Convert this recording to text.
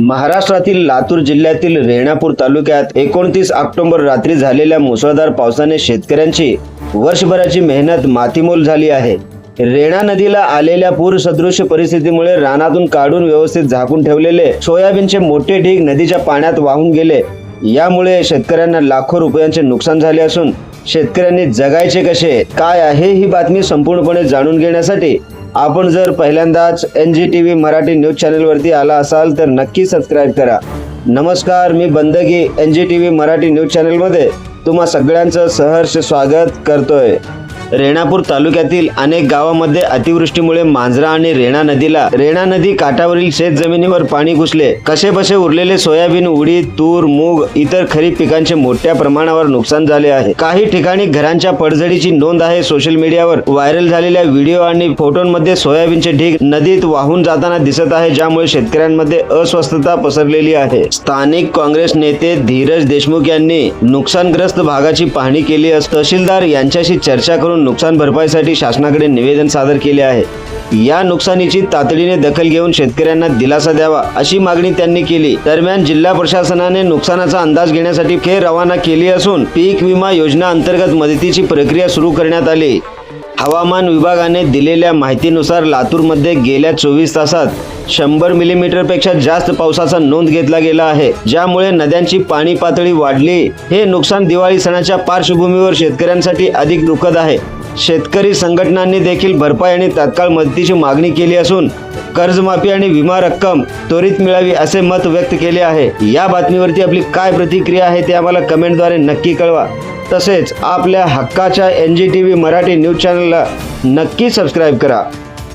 महाराष्ट्रातील लातूर जिल्ह्यातील रेणापूर तालुक्यात एकोणतीस ऑक्टोबर रात्री झालेल्या मुसळधार पावसाने शेतकऱ्यांची वर्षभराची मेहनत मातीमोल झाली आहे. रेणा नदीला आलेल्या पूर सदृश परिस्थितीमुळे रानातून काढून व्यवस्थित झाकून ठेवलेले सोयाबीनचे मोठे ढीग नदीच्या पाण्यात वाहून गेले. यामुळे शेतकऱ्यांना लाखो रुपयांचे नुकसान झाले असून शेतकऱ्यांनी जगायचे कसे? काय आहे ही बातमी संपूर्णपणे जाणून घेण्यासाठी आपण जर पहिल्यांदाच N G T V Marathi news चॅनलवरती आला असाल तर नक्की सबस्क्राईब करा. नमस्कार मी Bandagi N G T V Marathi news चॅनलमध्ये तुम्हा सगळ्यांचं सहर्ष स्वागत करतोय. रेणापूर तालुक्यातील अनेक गावांमध्ये अतिवृष्टीमुळे मांजरा आणि रेणा नदीला रेणा नदी काठावरील शेत जमिनीवर पाणी घुसले. कसेबसे उरलेले सोयाबीन उडीद तूर मूग इतर खरीप पिकांचे मोठ्या प्रमाणावर नुकसान झाले आहे. काही ठिकाणी घरांच्या पडझडीची नोंद आहे सोशल मीडियावर. व्हायरल झालेल्या व्हिडिओ आणि फोटोंमध्ये सोयाबीनचे ढीग नदीत वाहून जाताना दिसत आहे ज्यामुळे शेतकऱ्यांमध्ये अस्वस्थता पसरलेली आहे. स्थानिक काँग्रेस नेते धीरज देशमुख यांनी नुकसानग्रस्त भागाची पाहणी केली असता तहसीलदार यांच्याशी चर्चा करून नुकसान भरपाईसाठी शासनाकडे निवेदन सादर केले आहे. या नुकसानीची तातडीने दखल घेऊन शेतकऱ्यांना दिलासा द्यावा अशी मागणी त्यांनी केली. दरम्यान जिल्हा प्रशासनाने नुकसानाचा अंदाज घेण्यासाठी खेळ रवाना केली असून पीक विमा योजना अंतर्गत मदतीची प्रक्रिया सुरू करण्यात आली. हवामान विभागाने दिलेल्या माहितीनुसार लातूरमध्ये गेल्या चोवीस तासात शंभर मिलीमीटरपेक्षा जास्त पावसाचा नोंद घेतला गेला आहे. ज्यामुळे नद्यांची पाणी पातळी वाढली. हे नुकसान दिवाळी सणाच्या पार्श्वभूमीवर शेतकऱ्यांसाठी अधिक दुःखद आहे. शेतकरी संघटनांनी देखील भरपाई आणि तात्काळ मदतीची मागणी केली असून कर्जमाफी आणि विमा रक्कम त्वरित मिळावी असे मत व्यक्त केले आहे. या बातमीवरती आपली काय प्रतिक्रिया आहे ते आम्हाला कमेंटद्वारे नक्की कळवा. तसेच आपल्या हक्काच्या N G T V Marathi news चॅनलला नक्की सबस्क्राईब करा.